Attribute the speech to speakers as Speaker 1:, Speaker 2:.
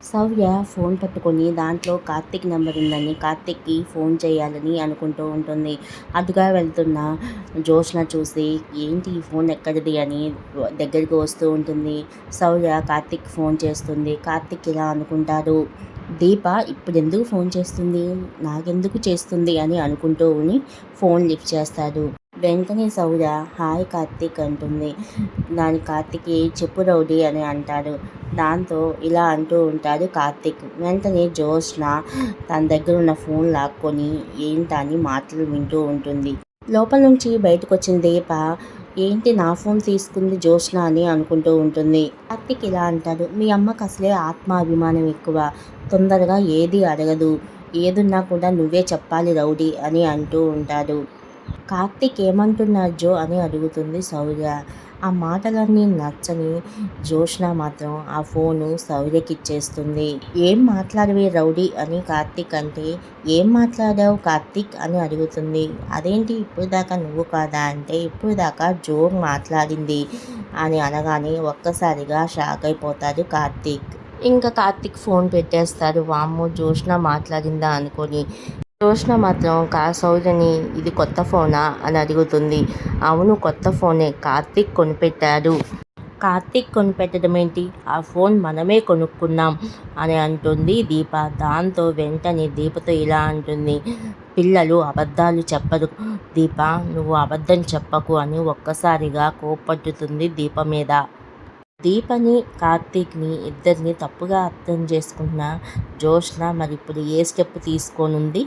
Speaker 1: Sourya phone పట్టుకొని దాంట్లో Karthik number ఉందని కార్తిక్కి ఫోన్ చేయాలని అనుకుంటూ ఉంటుంది. అటుగా వెళ్తున్న జోష్న చూసి ఏంటి ఈ ఫోన్ ఎక్కడిది? అని దగ్గరికి వస్తూ ఉంటుంది. సౌర్య కార్తిక్ ఫోన్ చేస్తుంది. కార్తిక్ ఇలా అనుకుంటారు దీప ఇప్పుడు ఎందుకు ఫోన్ చేస్తుంది? నాకెందుకు చేస్తుంది? అని అనుకుంటూ ఉని ఫోన్ లిఫ్ట్ చేస్తాడు. వెంటనే సౌర హాయ్ కార్తీక్ అంటుంది. దాని కార్తీక్ చెప్పు రౌడీ అని అంటాడు. దాంతో ఇలా అంటూ ఉంటాడు కార్తీక్. వెంటనే జోష్న తన దగ్గర ఉన్న ఫోన్ లాక్కొని ఏంటని మాటలు వింటూ ఉంటుంది. లోపల నుంచి బయటకు వచ్చిన దీప ఏంటి నా ఫోన్ తీసుకుంది జోష్న అని అనుకుంటూ ఉంటుంది. కార్తీక్ ఇలా అంటాడు మీ అమ్మకు అసలే ఆత్మాభిమానం ఎక్కువ. తొందరగా ఏది అడగదు. ఏదున్నా కూడా నువ్వే చెప్పాలి రౌడీ అని అంటూ ఉంటాడు. కార్తీక్ ఏమంటున్నారు జో అని అడుగుతుంది శౌర్య ఆ మాటలన్నీ నచ్చని జోష్న మాత్రం ఆ ఫోను సౌర్యకి ఇచ్చేస్తుంది. ఏం మాట్లాడవే రౌడీ అని కార్తీక్ అంటే ఏం మాట్లాడావు కార్తీక్ అని అడుగుతుంది. అదేంటి ఇప్పుడు దాకా నువ్వు కాదా అంటే ఇప్పుడు దాకా జో మాట్లాడింది అని అనగానే ఒక్కసారిగా షాక్ అయిపోతాడు కార్తీక్. ఇంకా కార్తీక్ ఫోన్ పెట్టేస్తారు వామ్మో జోష్న మాట్లాడిందా అనుకొని జోష్న మాత్రం కా సౌజని ఇది కొత్త ఫోనా అని అడుగుతుంది. అవును కొత్త ఫోనే కార్తీక్ కొనిపెట్టాడు. కార్తీక్ కొనిపెట్టడం ఏంటి? ఆ ఫోన్ మనమే కొనుక్కున్నాం అని అంటుంది దీప. దాంతో వెంటనే దీపతో ఇలా అంటుంది. పిల్లలు అబద్ధాలు చెప్పరు. దీప నువ్వు అబద్ధం చెప్పకు అని ఒక్కసారిగా కోపట్టుతుంది దీప మీద. దీపని కార్తీక్ని ఇద్దరిని తప్పుగా అర్థం చేసుకున్న జోష్న మరి ఇప్పుడు ఏ స్టెప్ తీసుకోనుంది?